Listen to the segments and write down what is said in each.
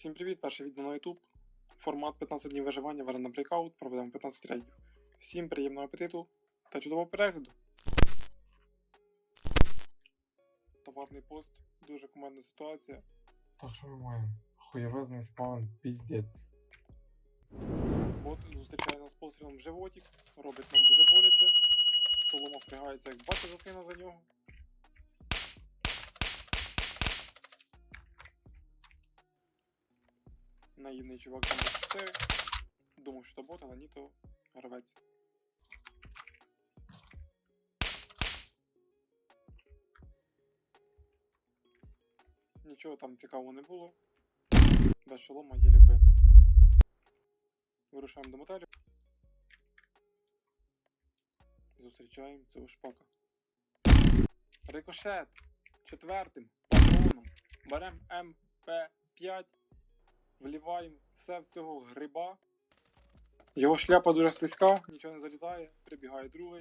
Всім привіт, перше відео на YouTube. Формат 15 днів виживання в Arena Breakout. Проведемо 15 рейдів. Всім приємного апетиту та чудового перегляду. Товарний пост, дуже командна ситуація. Так що ми маємо? Хуєвезний спаун, піздець. Бот зустрічає нас пострілом в животик, робить нам дуже боляче. Солома впрягається, як батя закина за нього. Наївний чувак там 4. Думав, що то бот, але ні, то гравець. Нічого там цікавого не було. Без шолома єлі вбив. Вирушаємо до мотелю. Зустрічаємо цього шпака. Рикошет! Четвертим патроном. Беремо МП5, вливаємо все в цього гриба. Його шляпа дуже слизька, нічого не залітає. Прибігає другий.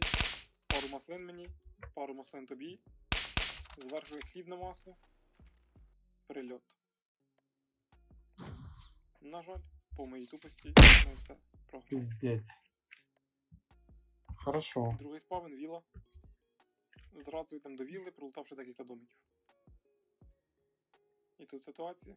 Пару маслин мені, пару маслин тобі. Зверху хліб на масло. Прильот. На жаль, по моїй тупості ми все програли. Піздець. Хорошо. Другий спавен віла. Зразу йдемо до вілли, пролутавши декілька домиків. І тут ситуація.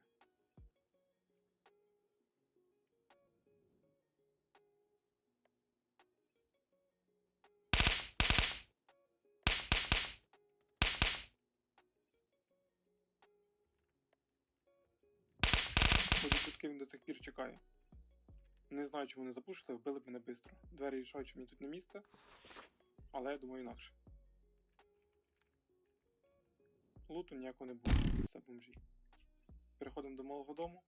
До цих пір чекає. Не знаю, чому не запушили, вбили б мене швидко. Двері рішають, що мені тут не місце. Але я думаю інакше. Луту ніякого не було, все бомжі. Переходимо до малого дому.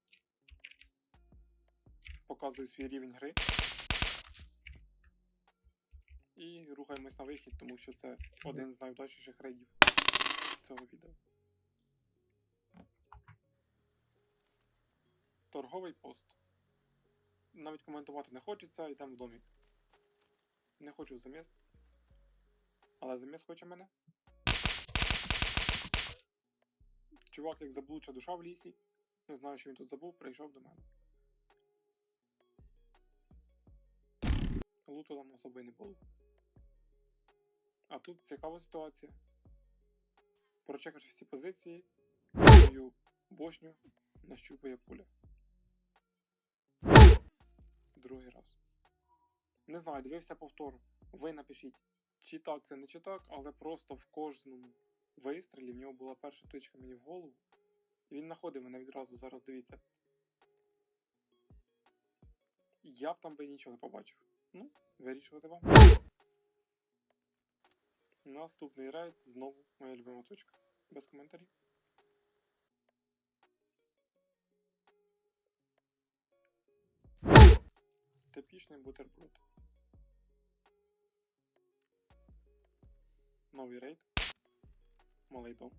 Показую свій рівень гри. І рухаємось на вихід, тому що це один з найудачніших рейдів цього відео. Торговий пост. Навіть коментувати не хочеться, йдемо в домик. Не хочу заміс. Але заміс хоче мене. Чувак, як заблудша душа в лісі. Не знаю, що він тут забув, прийшов до мене. Луту там особи не було. А тут цікава ситуація. Прочекавши всі позиції, свою бошню нащупує пуля. Другий раз. Не знаю, дивився повтор. Ви напишіть, чи так це не чи так, але просто в кожному вистрілі в нього була перша точка мені в голову. Він знаходив мене відразу, зараз дивіться. Я б там би нічого не побачив. Ну, вирішувати вам. Наступний рейд знову моя любима точка. Без коментарів. Типічний бутерброд. Новий рейд. Малий дом.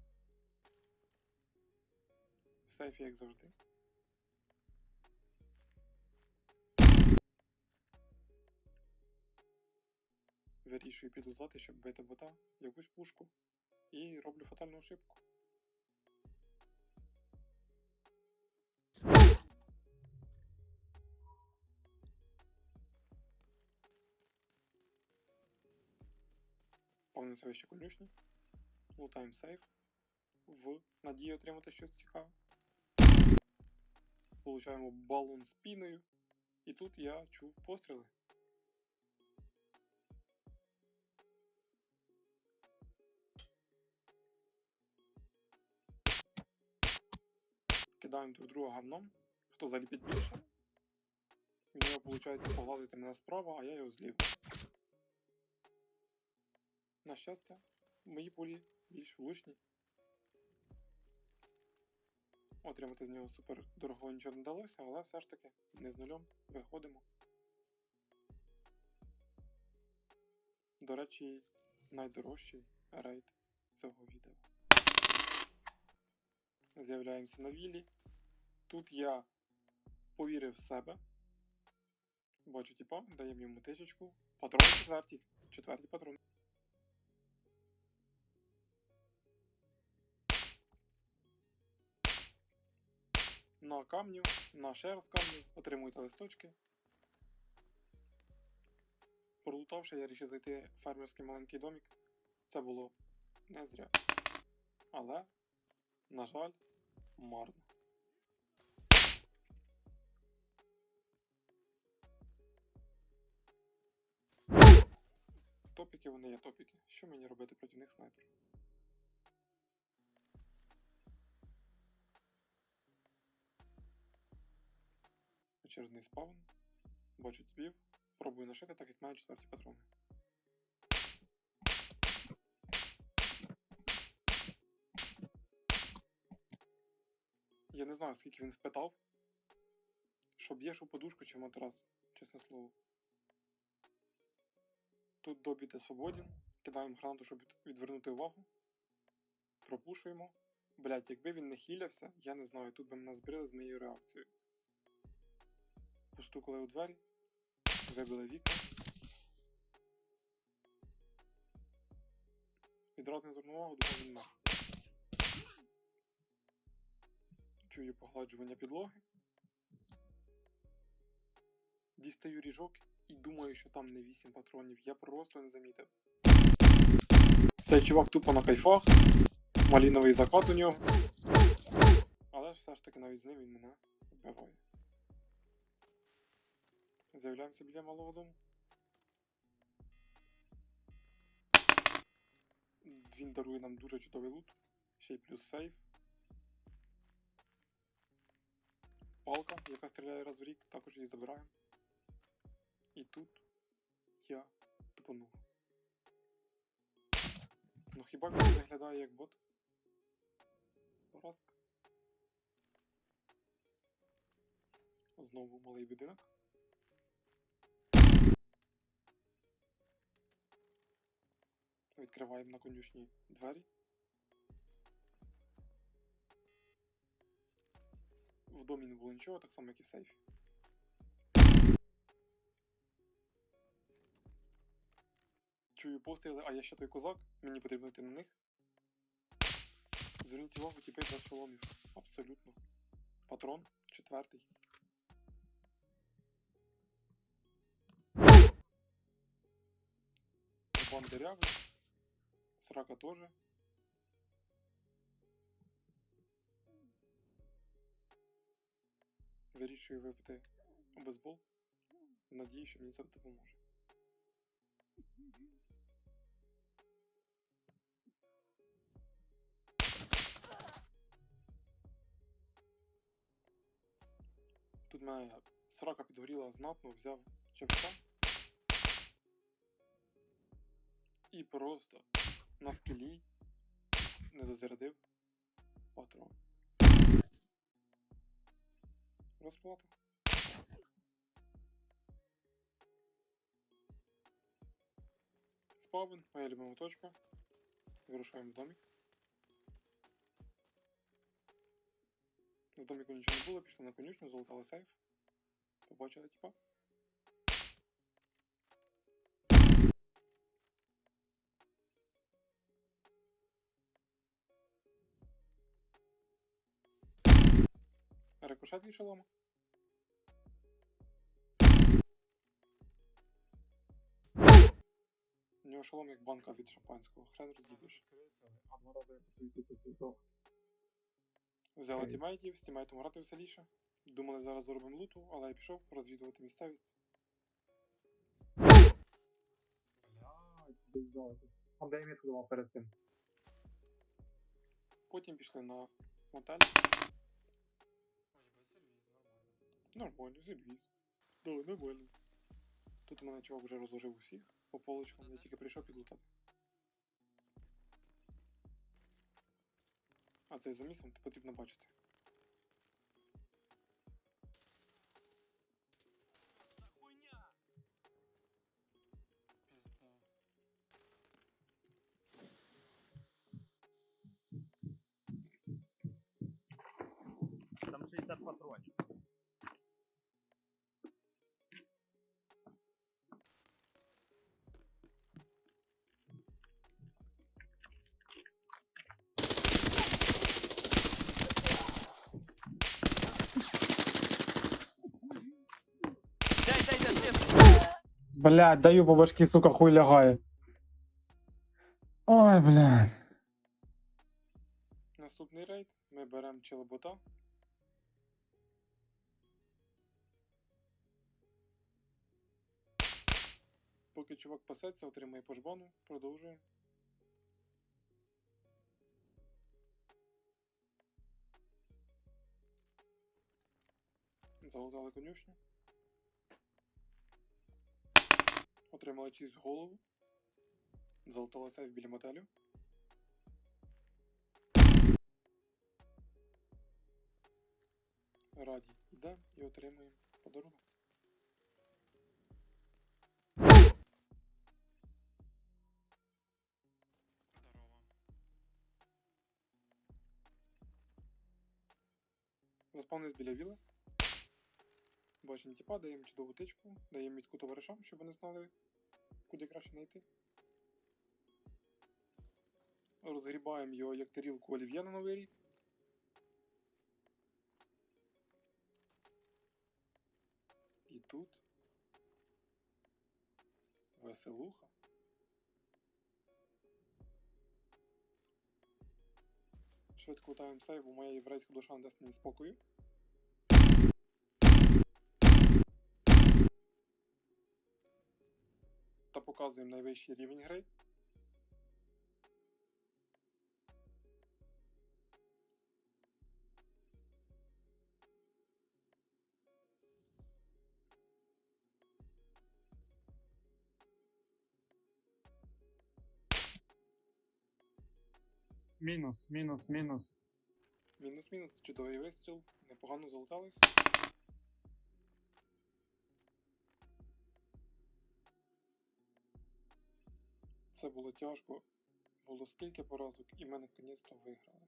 В сейфі, як завжди. Вирішую підлутати, щоб бити бота, якусь пушку. І роблю фатальну ошибку. Повністю вище конюшні. Лутаємо сейф. В надії отримати щось цікаве. Получаємо балон з піною. І тут я чув постріли. Кидаємо друг друга говном. Хто заліпить більше? В нього виходить погладити мене справа, а я його зліва. На щастя, мої пулі більш влучні. Отримати з нього супер дорого нічого не вдалося, але все ж таки не з нульом виходимо. До речі, найдорожчий рейд цього відео. З'являємося на віллі. Тут я повірив в себе. Бачу, типа, даємо йому тисячку. Патрони четверті. Четверті патрони. На камню, на ще раз камню, отримуєте листочки. Пролутавши, я вирішив зайти в фермерський маленький домик. Це було не зря. Але, на жаль, марно. Топіки вони є топіки. Що мені робити проти них снайпер? Вечірний спавн. Бачу тіпів. Пробую нашити, так як маю четверті патрони. Я не знаю, скільки він впитав. Що б'єш у подушку чи матрас, чесне слово. Тут добіте свободен. Кидаємо гранату, щоб відвернути увагу. Пропушуємо. Блять, якби він не хілявся, я не знаю, тут би мене збрили з моєю реакцією. Постукали у двері, вибили вікна. Відразу не звернув увагу, думав він мер. Чую погладжування підлоги. Дістаю ріжок і думаю, що там не 8 патронів. Я просто не замітив. Цей чувак тупо на кайфах. Маліновий закат у нього. Але ж все ж таки навіть з ним він мене вбиває. З'являємося біля малого дому. Він дарує нам дуже чудовий лут. Ще й плюс сейф. Палка, яка стріляє раз в рік, також її забираємо. І тут я тупанув. Ну хіба він виглядає як бот? Поразка. Знову малий будинок. Відкриваємо на конюшні двері. В домі не було нічого, так само, як і в сейфі. Чую постріли, а я ще той козак, мені потрібно йти на них. Зверніть увагу, тіпи без шоломів. Абсолютно. Патрон, четвертий. Бан дырявый. Срака тоже. Вирішую випити обезбол. В надії, що мені це допоможе. Тут мене срака підгоріла знатно, взяв чепка. І просто на скелі не дозарядив патрон. Розплата. Спавн, моя любима точка. Вирушаємо в домик. В домику нічого не було, пішли на конюшню, залутали сейф. Побачили типа. Рикошет від шолома. У нього шолом як банка від шампанського. Хрен цвіток. Взяли Окей. тімейтів, з тімейтом грати веселіше. Думали, зараз заробимо луту, але я пішов розвідувати місцевість. А де я мітку перед цим? Потім пішли на мотель. Нормально, сервіс. Да, нормально. Тут у мене чувак вже розложив усіх по полочкам, я тільки прийшов підлутати. А цей заміс вам потрібно бачити. Блядь, даю по башки, сука, хуй лягає. Ой, блядь. Наступний рейд. Ми беремо челобота. Поки чувак пасеться, отримає по жбану, продовжуємо. Залутали конюшню. Отримали чиюсь голову. Залутали сейф біля мотелю. Раді йдемо і отримуємо подарунок. Заспавнились біля віли. Бачимо тіпа, даємо чудову тичку, даємо мітку товаришам, щоб вони знали, куди краще знайти. Розгрібаємо його як тарілку олів'є на новий рік. І тут веселуха. Швидко лутаємо сейв, бо моя єврейська душа не дасть мені спокою. Показуємо найвищий рівень гри. Мінус, мінус, мінус. Мінус-мінус, чудовий вистріл, непогано залутались. Це було тяжко. Було скільки поразок, і ми наконець-то виграли.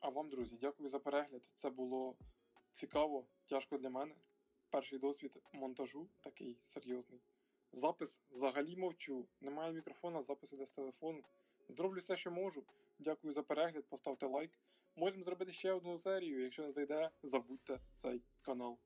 А вам, друзі, дякую за перегляд. Це було цікаво, тяжко для мене. Перший досвід монтажу такий серйозний. Запис взагалі мовчу. Немає мікрофона, запис іде з телефону. Зроблю все, що можу. Дякую за перегляд, поставте лайк. Можемо зробити ще одну серію. Якщо не зайде, забудьте цей канал.